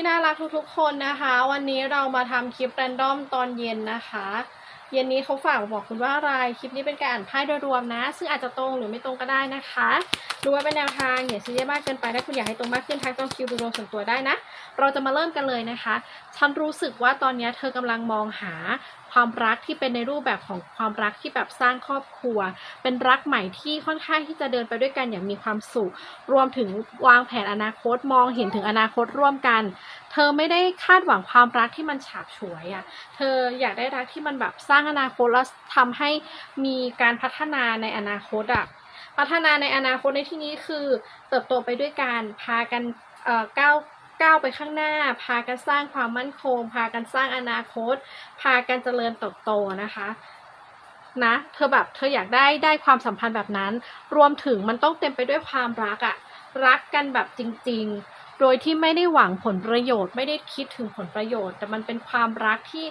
ที่น่ารักทุกๆคนนะคะ วันนี้เรามาทำคลิปแรนดอมตอนเย็นนะคะ เย็นนี้เขาฝากบอกคุณว่าอะไรคลิปนี้เป็นการอ่านไพ่โดยรวมนะ ซึ่งอาจจะตรงหรือไม่ตรงก็ได้นะคะ ดูไว้เป็นแนวทางอย่าซีเรียสมากเกินไปถ้าคุณอยากให้ตรงมากขึ้นทักต้องคิวดูดวงส่วนตัวได้นะ เราจะมาเริ่มกันเลยนะคะ ฉันรู้สึกว่าตอนนี้เธอกำลังมองหาความรักที่เป็นในรูปแบบของความรักที่แบบสร้างครอบครัว เป็นรักใหม่ที่ค่อนข้างที่จะเดินไปด้วยกันอย่างมีความสุข รวมถึงวางแผนอนาคตมองเห็นถึงอนาคตร่วมกัน เธอไม่ได้คาดหวังความรักที่มันฉาบฉวยอะ่ะ เธออยากได้รักที่มันแบบสร้างอนาคตแล้วทำให้มีการพัฒนาในอนาคตอะ่ะ พัฒนาในอนาคตในที่นี้คือเติบโตไปด้วยกันพากันก้าวก้าวไปข้างหน้า พากันสร้างความมั่นคง พากันสร้างอนาคต พากันเจริญเติบโตนะคะนะเธอแบบเธออยากได้ได้ความสัมพันธ์แบบนั้น รวมถึงมันต้องเต็มไปด้วยความรักอะรักกันแบบจริง ๆ โดยที่ไม่ได้หวังผลประโยชน์ ไม่ได้คิดถึงผลประโยชน์ แต่มันเป็นความรักที่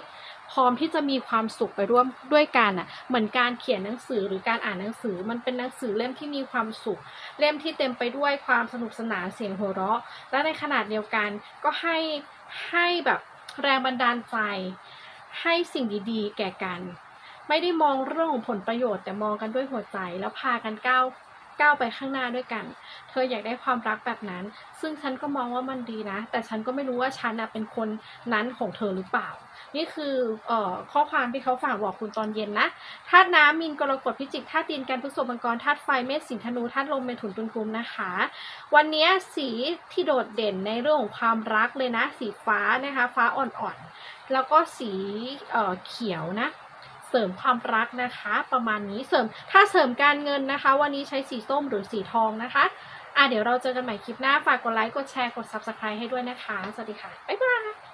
พร้อมที่จะมีความสุขไปร่วมด้วยกันอะเหมือนการเขียนหนังสือหรือการอ่านหนังสือ มันเป็นหนังสือเล่มที่มีความสุข เล่มที่เต็มไปด้วยความสนุกสนานเสียงหัวเราะ และในขนาดเดียวกันก็ให้ให้แบบแรงบันดาลใจ ให้สิ่งดีๆ แก่กัน ไม่ได้มองเรื่องของผลประโยชน์แต่มองกันด้วยหัวใจแล้วพากันก้าว ก้าวไปข้างหน้าด้วยกัน เธออยากได้ความรักแบบนั้น ซึ่งฉันก็มองว่ามันดีนะ แต่ฉันก็ไม่รู้ว่าฉันนะเป็นคนนั้นของเธอหรือเปล่า นี่คือออข้อความที่เขาฝากบอกคุณตอนเย็นนะธาตุน้ำมีนกรกฎพิจิกธาตุดินการพฤษภมังกรธาตุไฟเมษสิงธนูธาตุลมเมถุนตุลกุมนะคะ วันนี้สีที่โดดเด่นในเรื่องของความรักเลยนะ สีฟ้านะคะ ฟ้าอ่อนๆแล้วก็สีเอ่อเขียวนะ เสริมความรักนะคะ ประมาณนี้เสริมถ้าเสริมการเงินนะคะ วันนี้ใช้สีส้มหรือสีทองนะคะอะเดี๋ยวเราเจอกันใหม่คลิปหน้าฝากกดไลค์กดแชร์กด subscribe ให้ด้วยนะคะ สวัสดีค่ะ บ๊ายบาย